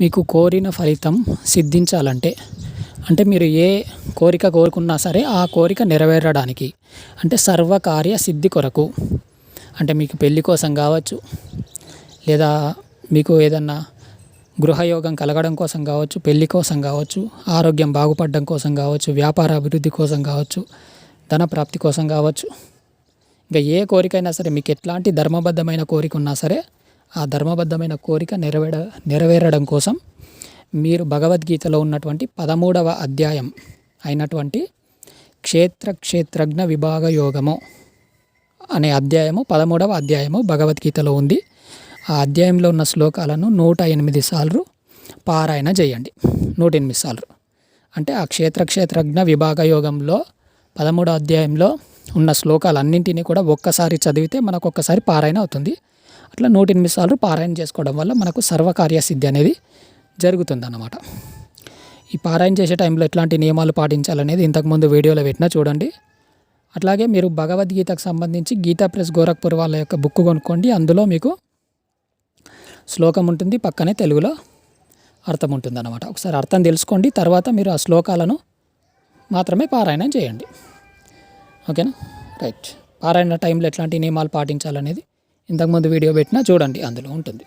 మీకు కోరిన ఫలితం సిద్ధించాలంటే అంటే మీరు ఏ కోరిక కోరుకున్నా సరే ఆ కోరిక నెరవేరడానికి అంటే సర్వకార్య సిద్ధి కొరకు అంటే మీకు పెళ్ళి కోసం కావచ్చు లేదా మీకు ఏదన్నా గృహయోగం కలగడం కోసం కావచ్చు పెళ్ళి కోసం కావచ్చు ఆరోగ్యం బాగుపడడం కోసం కావచ్చు వ్యాపార అభివృద్ధి కోసం కావచ్చు ధన ప్రాప్తి కోసం కావచ్చు ఇంకా ఏ కోరికైనా సరే మీకు ఎట్లాంటి ధర్మబద్ధమైన కోరిక ఉన్నా సరే ఆ ధర్మబద్ధమైన కోరిక నెరవేర నెరవేరడం కోసం మీరు భగవద్గీతలో ఉన్నటువంటి పదమూడవ అధ్యాయం అయినటువంటి క్షేత్ర క్షేత్రజ్ఞ విభాగ యోగము అనే అధ్యాయము పదమూడవ అధ్యాయము భగవద్గీతలో ఉంది. ఆ అధ్యాయంలో ఉన్న శ్లోకాలను నూట ఎనిమిది సార్లు పారాయణ చేయండి. నూట ఎనిమిది సార్లు. అంటే ఆ క్షేత్ర క్షేత్రజ్ఞ విభాగ యోగంలో పదమూడవ అధ్యాయంలో ఉన్న శ్లోకాలన్నింటినీ కూడా ఒక్కసారి చదివితే మనకు ఒక్కసారి పారాయణ అవుతుంది. అట్లా నూట ఎనిమిది సార్లు పారాయణ చేసుకోవడం వల్ల మనకు సర్వకార్య సిద్ధి అనేది జరుగుతుందన్నమాట. ఈ పారాయణ చేసే టైంలో ఎట్లాంటి నియమాలు పాటించాలనేది ఇంతకుముందు వీడియోలో పెట్టినా చూడండి. అట్లాగే మీరు భగవద్గీతకు సంబంధించి గీతా ప్రెస్ గోరఖ్పూర్ వాళ్ళ యొక్క బుక్ కొనుక్కోండి. అందులో మీకు శ్లోకం ఉంటుంది పక్కనే తెలుగులో అర్థం ఉంటుంది అనమాట ఒకసారి అర్థం తెలుసుకోండి తర్వాత మీరు ఆ శ్లోకాలను మాత్రమే పారాయణం చేయండి. ఓకేనా? రైట్. పారాయణ టైంలో ఎట్లాంటి నియమాలు పాటించాలనేది ఇంతకుముందు వీడియో పెట్టినా చూడండి అందులో ఉంటుంది.